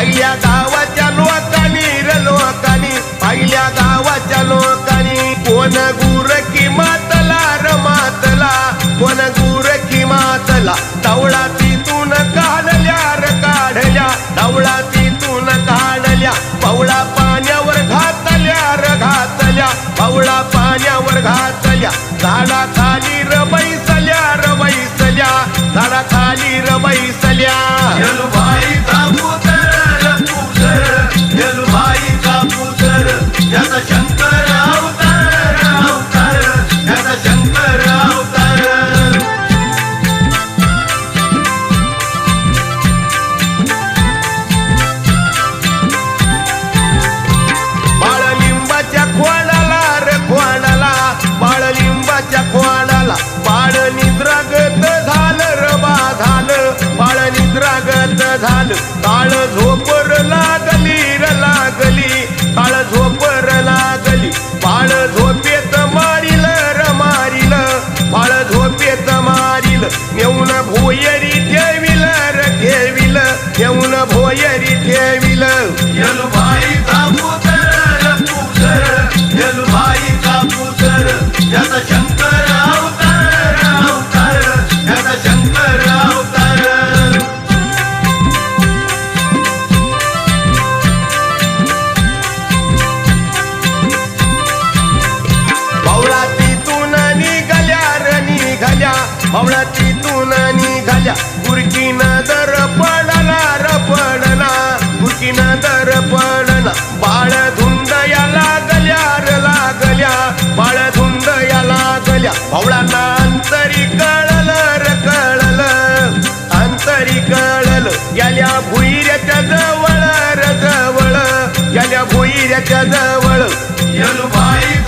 पहिल्या गावाच्या लोकांनी र लोकांनी पहिल्या गावाच्या लोकांनी कोण गुर की मातला र मातला. कोण गुर की मातला डवळा तिथून काढल्या र काढल्या. डवळा तिथून काढल्या पवळा पाण्यावर घातल्या र घातल्या. पवळा पाण्यावर घातल्या झाडा खाली र बैसल्या र बैसल्या. झाडा खाली र बैसल्या. निद्रागत झालं. काळ झोपर लागली र लागली काळ झोपर लागली बाळ झोपेत मारिल र मारिल बाळ झोपेत मारिल. नेऊन भोयरी ठेविल र ठेविल. नेऊन भोयरी ठेविल. हवळाची तुना निघाल्या गुरकी दर पडला रपडला. पडला दर पडला. बाळ धुंद या लागल्या र लागल्या. बाळ धुंद या लागल्या भावळांना अंतरी कळल र कळल. अंतरी कळल. याल्या भुईऱ्याच्या जवळ र जवळ. याल्या भुईऱ्याच्या जवळ. येलुबाईचा